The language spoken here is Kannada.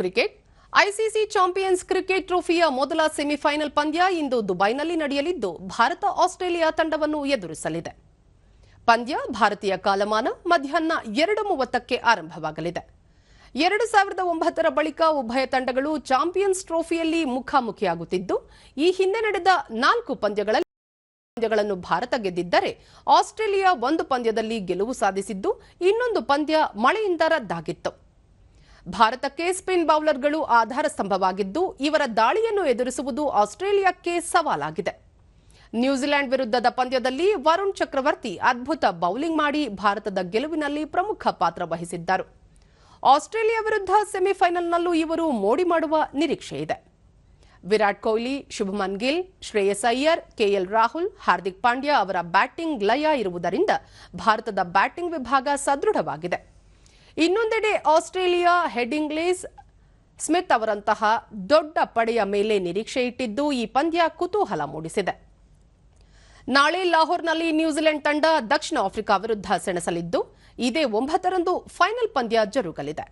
ಕ್ರಿಕೆಟ್. ಐಸಿಸಿ ಚಾಂಪಿಯನ್ಸ್ ಕ್ರಿಕೆಟ್ ಟ್ರೋಫಿಯ ಮೊದಲ ಸೆಮಿಫೈನಲ್ ಪಂದ್ಯ ಇಂದು ದುಬೈನಲ್ಲಿ ನಡೆಯಲಿದ್ದು, ಭಾರತ ಆಸ್ಟ್ರೇಲಿಯಾ ತಂಡವನ್ನು ಎದುರಿಸಲಿದೆ. ಪಂದ್ಯ ಭಾರತೀಯ ಕಾಲಮಾನ ಮಧ್ಯಾಹ್ನ ಎರಡು ಮೂವತ್ತಕ್ಕೆ ಆರಂಭವಾಗಲಿದೆ. ಎರಡು ಸಾವಿರದ ಒಂಬತ್ತರ ಬಳಿಕ ಉಭಯ ತಂಡಗಳು ಚಾಂಪಿಯನ್ಸ್ ಟ್ರೋಫಿಯಲ್ಲಿ ಮುಖಾಮುಖಿಯಾಗುತ್ತಿದ್ದು, ಈ ಹಿಂದೆ ನಡೆದ ನಾಲ್ಕು ಪಂದ್ಯಗಳಲ್ಲಿ ಪಂದ್ಯಗಳನ್ನು ಭಾರತ ಗೆದ್ದಿದ್ದರೆ, ಆಸ್ಟ್ರೇಲಿಯಾ ಒಂದು ಪಂದ್ಯದಲ್ಲಿ ಗೆಲುವು ಸಾಧಿಸಿದ್ದು, ಇನ್ನೊಂದು ಪಂದ್ಯ ಮಳೆಯಿಂದ ರದ್ದಾಗಿತ್ತು ಭಾರತಕ್ಕೆ ಸ್ಪಿನ್ ಬೌಲರ್ಗಳು ಆಧಾರ ಸ್ತಂಭವಾಗಿದ್ದು, ಇವರ ದಾಳಿಯನ್ನು ಎದುರಿಸುವುದು ಆಸ್ಟ್ರೇಲಿಯಾಕ್ಕೆ ಸವಾಲಾಗಿದೆ. ನ್ಯೂಜಿಲೆಂಡ್ ವಿರುದ್ಧದ ಪಂದ್ಯದಲ್ಲಿ ವರುಣ್ ಚಕ್ರವರ್ತಿ ಅದ್ಭುತ ಬೌಲಿಂಗ್ ಮಾಡಿ ಭಾರತದ ಗೆಲುವಿನಲ್ಲಿ ಪ್ರಮುಖ ಪಾತ್ರ ವಹಿಸಿದ್ದರು. ಆಸ್ಟ್ರೇಲಿಯಾ ವಿರುದ್ಧ ಸೆಮಿಫೈನಲ್ನಲ್ಲೂ ಇವರು ಮೋಡಿ ಮಾಡುವ ನಿರೀಕ್ಷೆ ಇದೆ. ವಿರಾಟ್ ಕೊಹ್ಲಿ, ಶುಭಮನ್ ಗಿಲ್, ಶ್ರೇಯಸ್ ಅಯ್ಯರ್, ಕೆಎಲ್ ರಾಹುಲ್, ಹಾರ್ದಿಕ್ ಪಾಂಡ್ಯ ಅವರ ಬ್ಯಾಟಿಂಗ್ ಲಯ ಇರುವುದರಿಂದ ಭಾರತದ ಬ್ಯಾಟಿಂಗ್ ವಿಭಾಗ ಸದೃಢವಾಗಿದೆ. ಇನ್ನೊಂದೆಡೆ ಆಸ್ಟ್ರೇಲಿಯಾ ಹೆಡಿಂಗ್ಲೇಸ್ ಸ್ಮಿತ್ ಅವರಂತಹ ದೊಡ್ಡ ಪಡೆಯ ಮೇಲೆ ನಿರೀಕ್ಷೆ ಇಟ್ಟಿದ್ದು ಈ ಪಂದ್ಯ ಕುತೂಹಲ ಮೂಡಿಸಿದೆ. ನಾಳೆ ಲಾಹೋರ್ನಲ್ಲಿ ನ್ಯೂಜಿಲೆಂಡ್ ತಂಡ ದಕ್ಷಿಣ ಆಫ್ರಿಕಾ ವಿರುದ್ಧ ಸೆಣಸಲಿದ್ದು, ಇದೇ ಒಂಬತ್ತರಂದು ಫೈನಲ್ ಪಂದ್ಯ ಜರುಗಲಿದೆ.